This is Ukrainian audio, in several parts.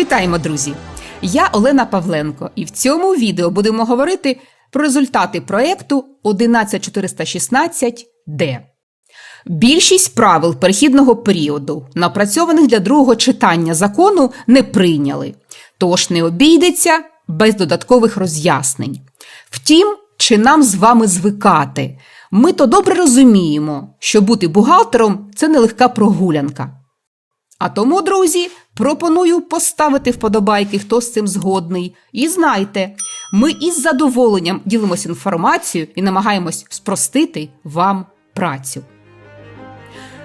Вітаємо, друзі! Я Олена Павленко, і в цьому відео будемо говорити про результати проєкту 11416Д. Більшість правил перехідного періоду, напрацьованих для другого читання закону, не прийняли, тож не обійдеться без додаткових роз'яснень. Втім, чи нам з вами звикати? Ми то добре розуміємо, що бути бухгалтером це нелегка прогулянка. А тому, друзі, пропоную поставити вподобайки, хто з цим згодний. І знайте, ми із задоволенням ділимося інформацією і намагаємось спростити вам працю.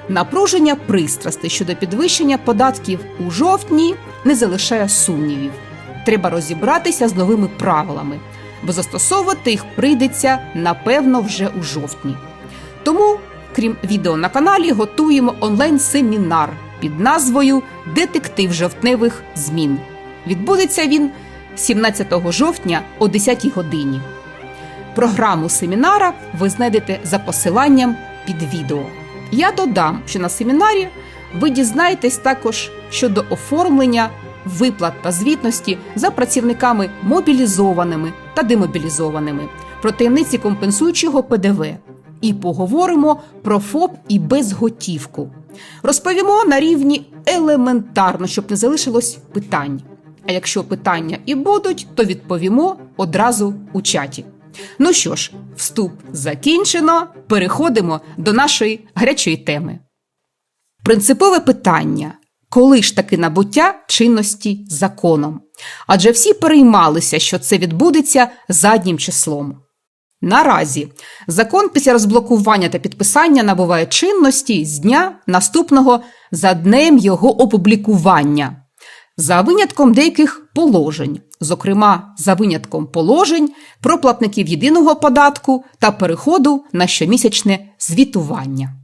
Напруження пристрасти щодо підвищення податків у жовтні не залишає сумнівів. Треба розібратися з новими правилами, бо застосовувати їх прийдеться напевно вже у жовтні. Тому, крім відео на каналі, готуємо онлайн-семінар під назвою Детектив жовтневих змін. Відбудеться він 17 жовтня о 10 годині. Програму семінара ви знайдете за посиланням під відео. Я додам, що на семінарі ви дізнаєтесь також щодо оформлення виплат та звітності за працівниками мобілізованими та демобілізованими, про таємниці компенсуючого ПДВ. І поговоримо про ФОП і безготівку. Розповімо на рівні елементарно, щоб не залишилось питань. А якщо питання і будуть, то відповімо одразу у чаті. Ну що ж, вступ закінчено. Переходимо до нашої гарячої теми. Принципове питання: коли ж таки набуття чинності законом? Адже всі переймалися, що це відбудеться заднім числом. Наразі закон після розблокування та підписання набуває чинності з дня наступного за днем його опублікування, за винятком деяких положень, зокрема за винятком положень про платників єдиного податку та переходу на щомісячне звітування.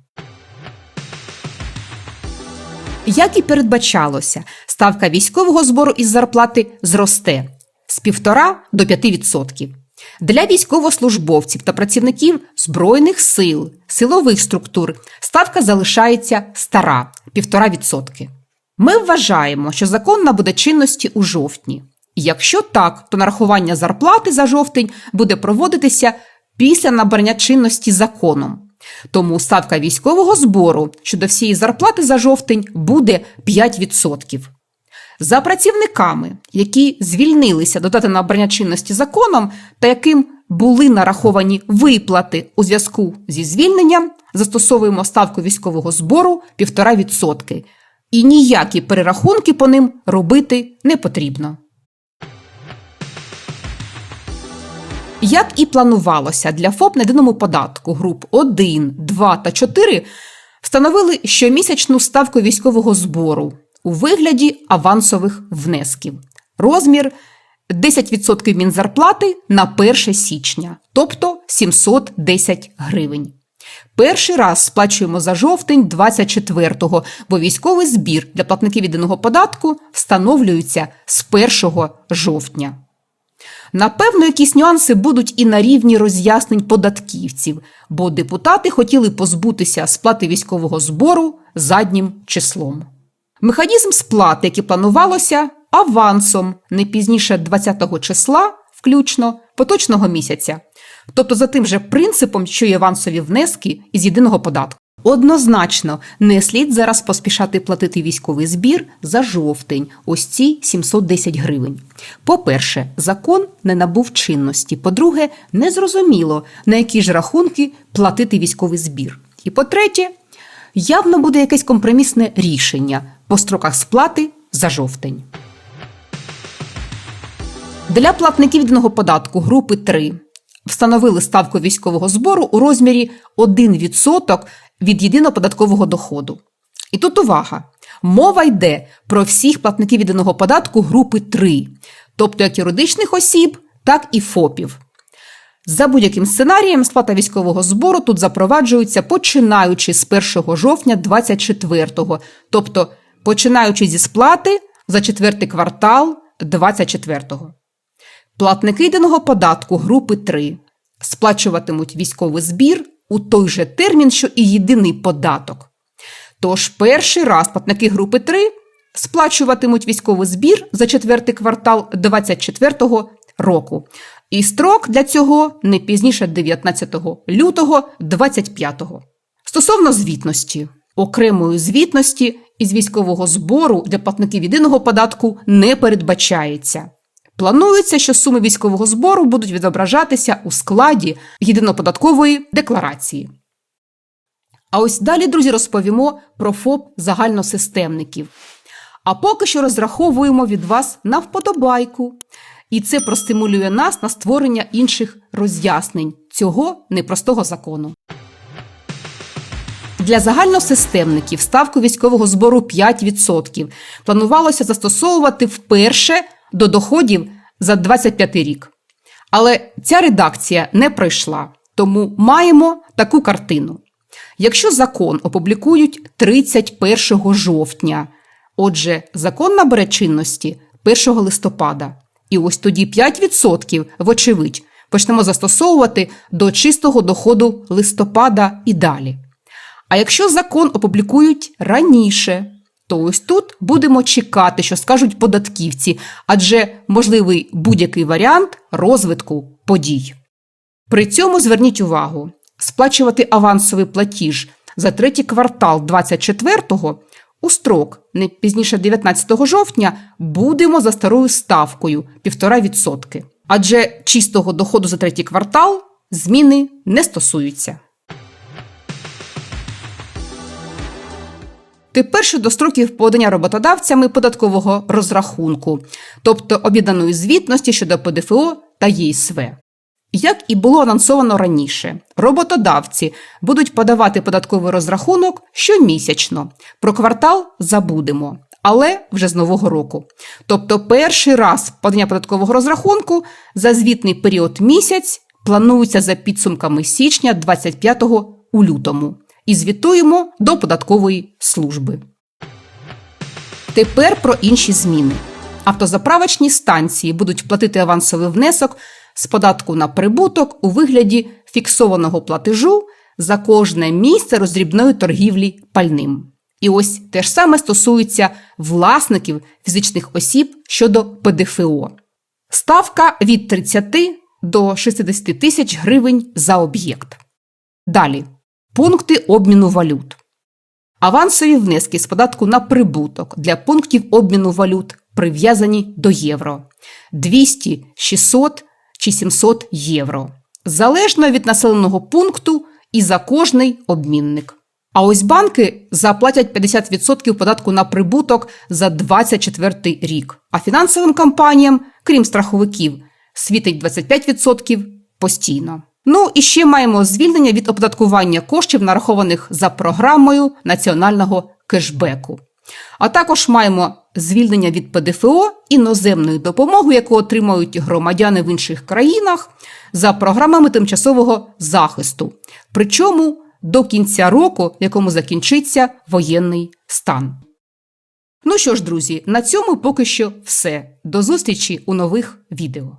Як і передбачалося, ставка військового збору із зарплати зросте з 1,5 до 5%. Для військовослужбовців та працівників Збройних сил, силових структур ставка залишається стара 1,5%. Ми вважаємо, що закон набуде чинності у жовтні. Якщо так, то нарахування зарплати за жовтень буде проводитися після набрання чинності законом. Тому ставка військового збору щодо всієї зарплати за жовтень буде 5%. За працівниками, які звільнилися до дати набрання чинності законом та яким були нараховані виплати у зв'язку зі звільненням, застосовуємо ставку військового збору 1,5%. І ніякі перерахунки по ним робити не потрібно. Як і планувалося для ФОП на єдиному податку груп 1, 2 та 4 встановили щомісячну ставку військового збору у вигляді авансових внесків. Розмір 10% мінзарплати на 1 січня, тобто 710 гривень. Перший раз сплачуємо за жовтень 24-го, бо військовий збір для платників єдиного податку встановлюється з 1 жовтня. Напевно, якісь нюанси будуть і на рівні роз'яснень податківців, бо депутати хотіли позбутися сплати військового збору заднім числом. Механізм сплати, який планувалося, авансом не пізніше 20-го числа, включно поточного місяця, тобто за тим же принципом, що й авансові внески із єдиного податку. Однозначно, не слід зараз поспішати платити військовий збір за жовтень, ось ці 710 гривень. По-перше, закон не набув чинності. По-друге, незрозуміло, на які ж рахунки платити військовий збір. І по-третє, явно буде якесь компромісне рішення по строках сплати за жовтень. Для платників єдиного податку групи 3 встановили ставку військового збору у розмірі 1% від єдиного податкового доходу. І тут увага! Мова йде про всіх платників єдиного податку групи 3, тобто як юридичних осіб, так і ФОПів. За будь-яким сценарієм сплата військового збору тут запроваджується починаючи з 1 жовтня 24-го, тобто починаючи зі сплати за четвертий квартал 24-го. Платники єдиного податку групи 3 сплачуватимуть військовий збір у той же термін, що і єдиний податок. Тож перший раз платники групи 3 сплачуватимуть військовий збір за четвертий квартал 24-го року. І строк для цього не пізніше 19 лютого 25-го. Стосовно звітності, окремої звітності із військового збору для платників єдиного податку не передбачається. Планується, що суми військового збору будуть відображатися у складі єдиноподаткової декларації. А ось далі, друзі, розповімо про ФОП загальносистемників. А поки що розраховуємо від вас на вподобайку. І це простимулює нас на створення інших роз'яснень цього непростого закону. Для загальносистемників ставку військового збору 5% планувалося застосовувати вперше до доходів за 25 рік. Але ця редакція не пройшла, тому маємо таку картину. Якщо закон опублікують 31 жовтня, отже, закон набере чинності 1 листопада, і ось тоді 5%, вочевидь, почнемо застосовувати до чистого доходу листопада і далі. А якщо закон опублікують раніше, то ось тут будемо чекати, що скажуть податківці, адже можливий будь-який варіант розвитку подій. При цьому зверніть увагу, сплачувати авансовий платіж за третій квартал 24-го у строк не пізніше 19 жовтня будемо за старою ставкою 1,5%. Адже чистого доходу за третій квартал зміни не стосуються. Тепер щодо строків подання роботодавцями податкового розрахунку, тобто об'єднаної звітності щодо ПДФО та ЄСВ. Як і було анонсовано раніше, роботодавці будуть подавати податковий розрахунок щомісячно. Про квартал забудемо, але вже з нового року. Тобто, перший раз подання податкового розрахунку за звітний період місяць планується за підсумками січня 25-го у лютому. І звітуємо до податкової служби. Тепер про інші зміни. Автозаправочні станції будуть платити авансовий внесок з податку на прибуток у вигляді фіксованого платежу за кожне місце роздрібної торгівлі пальним. І ось те ж саме стосується власників фізичних осіб щодо ПДФО. Ставка від 30 до 60 тисяч гривень за об'єкт. Далі пункти обміну валют. Авансові внески з податку на прибуток для пунктів обміну валют прив'язані до євро 200, 600 чи 700 євро, залежно від населеного пункту і за кожний обмінник. А ось банки заплатять 50% податку на прибуток за 24 рік, а фінансовим компаніям, крім страховиків, світить 25% постійно. Ну і ще маємо звільнення від оподаткування коштів, нарахованих за програмою національного кешбеку. А також маємо звільнення від ПДФО іноземної допомоги, яку отримують громадяни в інших країнах за програмами тимчасового захисту. Причому до кінця року, якому закінчиться воєнний стан. Ну що ж, друзі, на цьому поки що все. До зустрічі у нових відео.